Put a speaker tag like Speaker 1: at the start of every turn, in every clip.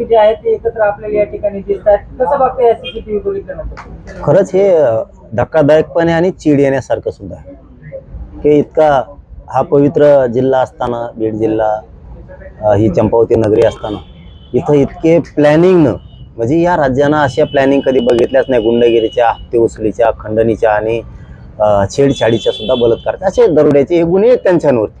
Speaker 1: जे आहेत ते एकत्र आपल्याला या ठिकाणी दिसतात. कसं बघता या सीसीटीव्ही बघितल्यानंतर
Speaker 2: खरंच हे धक्कादायकपणे आणि चीड येण्यासारखं सुद्धा आहे. हे इतका हा पवित्र जिल्हा असताना बीड जिल्हा ही चंपावती नगरी असताना इथं इतके प्लॅनिंगनं म्हणजे या राज्यानं अशा प्लॅनिंग कधी बघितल्याच नाही. गुंडगिरीच्या हप्ते उचलीच्या खंडणीच्या आणि छेडछाडीच्या सुद्धा बलात्काराच्या असे दरोड्याचे हे गुन्हे आहेत त्यांच्यावरती.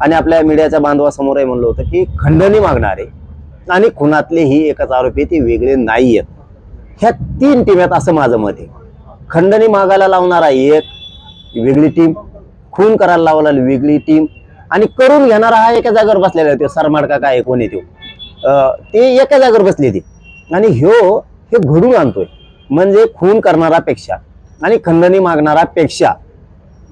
Speaker 2: आणि आपल्या मीडियाच्या बांधवासमोरही म्हणलं होतं की खंडणी मागणारे आणि खुनातले ही एकच आरोपी ते वेगळे नाही आहेत. ह्या तीन टीम आहेत असं माझं मत आहे. खंडणी मागायला लावणारा एक वेगळी टीम खून करायला लावलेली वेगळी टीम आणि करून घेणारा हा एका जागेवर बसलेला आहे तो सरमाडका काय कोणी तो. ते एका जागेवर बसले ते. आणि ह्यो हे घडून आणतोय. म्हणजे खून करणारापेक्षा आणि खंडणी मागणारापेक्षा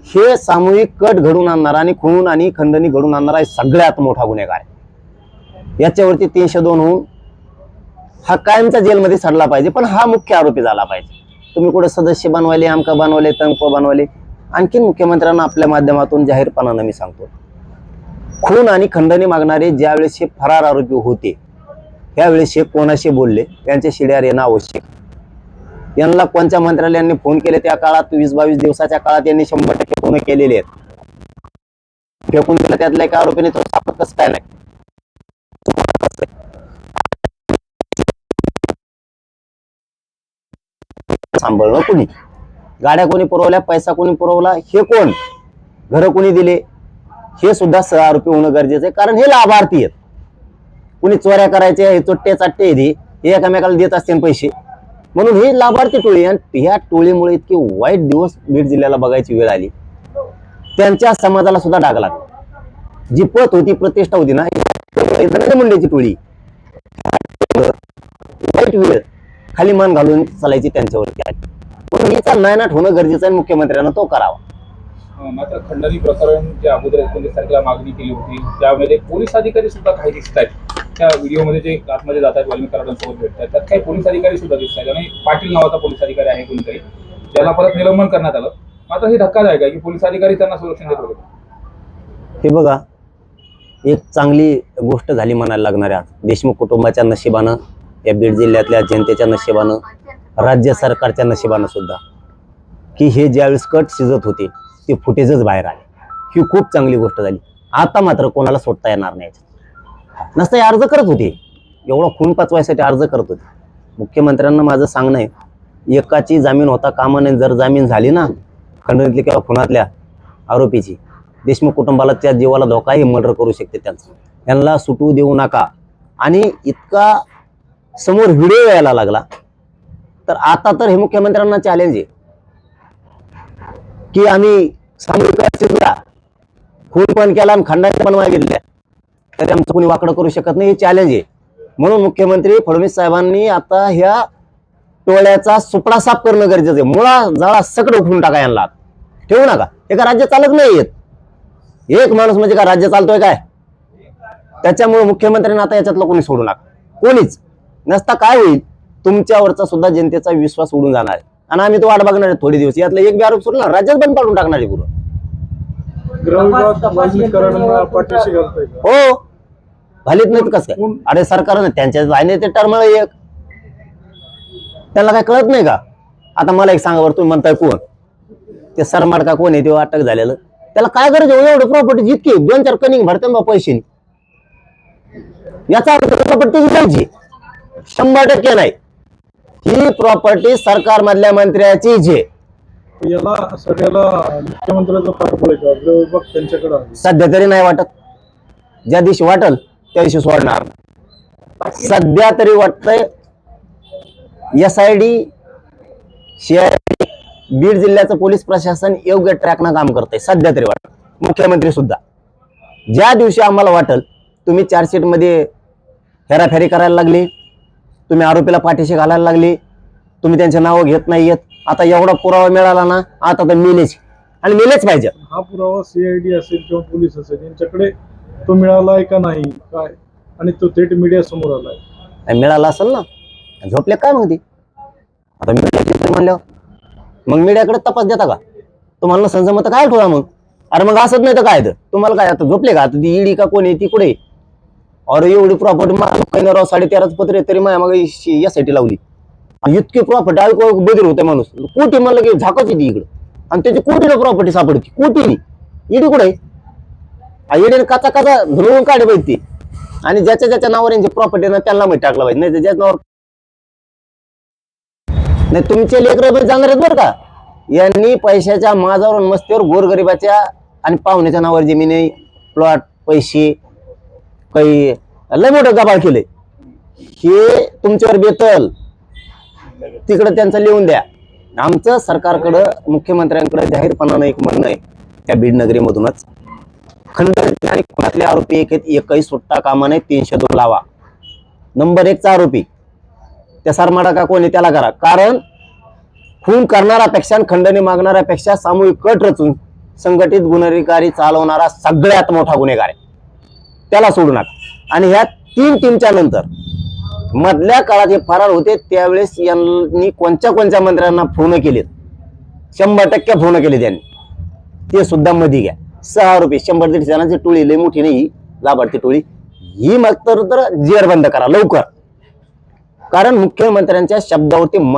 Speaker 2: हे सामूहिक कट घडून आणणार आणि खून आणि खंडणी घडून आणणारा हे सगळ्यात मोठा गुन्हेगार. आहे याच्यावरती तीनशे दोन होऊन हा कायमचा जेलमध्ये सडला पाहिजे पण हा मुख्य आरोपी झाला पाहिजे. तुम्ही कुठे सदस्य बनवायले आमका बनवले तंक बनवले आणखीन मुख्यमंत्र्यांना आपल्या माध्यमातून जाहीरपणानं मी सांगतो. खून आणि खंडणी मागणारे ज्यावेळेस हे फरार आरोपी होते त्यावेळेस हे कोणाशी बोलले त्यांच्या शिड्यावर येणं आवश्यक. यांना कोणत्या मंत्रालयांनी फोन केले? त्या काळात वीस बावीस दिवसाच्या काळात यांनी शंभर टक्के फोन केलेले आहेत. फेकून दिला त्यातल्या एका आरोपीने तो सापडतच काय नाही. सांभाळलं कोणी? गाड्या कोणी पुरवल्या पैसा कोणी पुरवला हे कोण? घर कोणी दिले? हे सुद्धा सह आरोपी होणं गरजेचं आहे कारण हे लाभार्थी आहेत. कुणी चोऱ्या करायचे हे चोट्टे चाट्टे हे. हे एकामेकाला देत असतील पैसे. म्हणून ही लाभार्थी टोळी आणि ह्या टोळीमुळे इतके वाईट दिवस बीड जिल्ह्याला बघायची वेळ आली. त्यांच्या समाजाला सुद्धा डाग लागला. जी पत होती प्रतिष्ठा होती ना धनंजय मुंडेची टोळी. वाईट वेळ खाली मान घालून चालायची त्यांच्यावरती म्हणून हिचा नायनाट होणं गरजेचं आहे मुख्यमंत्र्यांना तो करावा.
Speaker 3: मात्र खंडणी प्रकरण जे अगोदर एकोणीस तारखेला मागणी केली होती त्यामध्ये पोलीस अधिकारी सुद्धा काही दिसत आहेत. त्या व्हिडिओमध्ये जे आतमध्ये जातात वाल्मिक कराडांसोबत भेटतात त्यात काही पोलीस अधिकारी सुद्धा दिसत आहेत. आणि पाटील नावाचा पोलीस अधिकारी आहे कोणीतरी. त्याला परत निलंबन करण्यात आलं. मात्र हे धक्कादायक आहे की पोलीस अधिकारी त्यांना संरक्षण देत होते.
Speaker 2: हे बघा एक चांगली गोष्ट झाली म्हणायला लागणार आहे आज. देशमुख कुटुंबाच्या नशिबानं या बीड जिल्ह्यातल्या जनतेच्या नशिबानं राज्य सरकारच्या नशिबानं सुद्धा. की हे ज्यावेळेस कट शिजत होते ते फुटेजच बाहेर आले. ही खूप चांगली गोष्ट झाली. आता मात्र कोणाला सोडता येणार नाही याच्यात. नसतं हे अर्ज करत होते. एवढा खून पाचवायसाठी अर्ज करत होते. मुख्यमंत्र्यांना माझं सांगणं आहे एकाची जामीन होता कामा नाही जर जामीन झाली ना खंडणीतली किंवा खुनातल्या आरोपीची देशमुख कुटुंबाला त्या जीवाला धोकाही मर्डर करू शकते त्यांचं. यांना सुटू देऊ नका. आणि इतका समोर व्हिडिओ यायला लागला. तर आता तर हे मुख्यमंत्र्यांना चॅलेंज आहे. की आम्ही सामूहिक खून पण केला आणि खंडाने पण मागितल्या. तरी आमचं कोणी वाकडं करू शकत नाही हे चॅलेंज आहे. म्हणून मुख्यमंत्री फडणवीस साहेबांनी आता ह्या टोळ्याचा सुपडा साफ करणं गरजेचं आहे. मुळा जाळा सगळं उठून टाका यांना. ठेवू नका. एका राज्य चालत नाही येत. एक माणूस म्हणजे काय राज्य चालतोय काय? त्याच्यामुळे मुख्यमंत्र्यांना आता याच्यातलं कोणी सोडू नका. कोणीच. नसता काय होईल? तुमच्यावरचा सुद्धा जनतेचा विश्वास उडून जाणार. आहे आणि आम्ही तो वाट बघणार आहे थोडे दिवस. यातला एक बी आरोप सोडला राज्यात बंद पाडून टाकणार आहे पुरं.
Speaker 4: गृहविभाग वाल्मिक कराडांना पाठीशी घालतोय. का?
Speaker 2: हो. घालीत नाहीत कसं? काय अरे सरकारनं त्यांच्या आहे ते टर्म एक. त्यांना काय कळत नाही का? आता मला एक सांगा बरं तुम्ही म्हणताय कोण? ते सरमाड का कोण आहे? अटक झालेलं. त्याला काय गरज आहे? एवढं प्रॉपर्टी जितकी दोन चार कनिंग भरते बा पैसे याचा अर्थ प्रॉपर्टी पाहिजे. शंभर टक्के नाही. ही प्रॉपर्टी सरकार मधल्या मंत्र्याचीच आहे.
Speaker 4: याला सगळ्याला मुख्यमंत्र्याचा पाठबळ आहे त्यांच्याकडे
Speaker 2: सध्या तरी नाही वाटत. ज्या दिवशी वाटल त्या सोडणार. सध्या तरी वाटतंय एस आय डी बीड जिल्ह्याचं पोलीस प्रशासन योग्य ट्रॅकनं काम करतंय सध्या तरी वाटत मुख्यमंत्री सुद्धा. ज्या दिवशी आम्हाला वाटल तुम्ही चार्जशीटमध्ये हेराफेरी करायला लागली तुम्ही आरोपीला पाठीशी घालायला लागली तुम्ही त्यांचे नावं घेत नाहीयेत आता एवढा पुरावा मिळाला ना आता तर मिलेच. आणि मिलेच पाहिजे.
Speaker 4: हा पुरावा सीआयडी असेल किंवा पोलीस असेल यांच्याकडे तो मिळाला आहे का नाही काय? आणि तो थेट मीडिया समोर आलाय.
Speaker 2: आणि मिळाला असेल ना? झोपले काय मग ती? आता मीडिया म्हणल्यावर. मग मीडियाकडे तपास देता का? तुम्हाला संसमत काय ठेवा मग? अरे मग असत नाही तर काय तर? तुम्हाला काय आता झोपले का? आता ती ईडी का कोणी ती कुठे अरे एवढी प्रॉपर्टी काही राव साडे तेराच पत्र आहे, तरी माझ्या मग यासाठी लावली. आणि इतकी प्रॉपर्टी ऐकू बदल होते माणूस. कोटी म्हणलं की झाकच येते इकडं. आणि त्याची कोटीला प्रॉपर्टी सापडते? कोटीनी ईडी कुठे आहे कचा काचा काचा धुळून काढे पाहिजे ती. आणि ज्याच्या ज्याच्या नावावर यांची प्रॉपर्टी ना त्यांना माहिती टाकलं पाहिजे नाही ज्याच्या नावावर नाही तुमचे लेकर जाणार आहेत बरं का? यांनी पैशाच्या माझावर मस्तीवर गोरगरिबाच्या आणि पाहुण्याच्या नावावर जमिनी प्लॉट पैसे काही लय मोठं गबाळ केले हे तुमच्यावर बेतल. तिकडं त्यांचं लिहून द्या. आमचं सरकारकडं मुख्यमंत्र्यांकडे जाहीरपणानं एक म्हणणं आहे. त्या बीड नगरीमधूनच खंड आणि खुनातले आरोपी एक एकही सुट्टा कामाने तीनशे दोन लावा. नंबर एकचा आरोपी. त्या सरमाडा का कोणी त्याला करा. कारण खून करणाऱ्यापेक्षा आणि खंडणी मागणाऱ्यापेक्षा सामूहिक कट रचून संघटित गुन्हेगारी चालवणारा सगळ्यात मोठा गुन्हेगार आहे. त्याला सोडू नका. आणि ह्या तीन टीमच्या नंतर मधल्या काळात जे फरार होते त्यावेळेस यांनी कोणत्या कोणत्या मंत्र्यांना फोन केलेत? शंभर टक्के फोन केले त्यांनी ते सुद्धा मध्ये घ्या. सहा रुपये शंभर दीडशे जणांची टोळी लई मोठी नाही लाभार्थी टोळी. ही मग तर तर करा लवकर. कारण मुख्यमंत्र्यांच्या शब्दावरती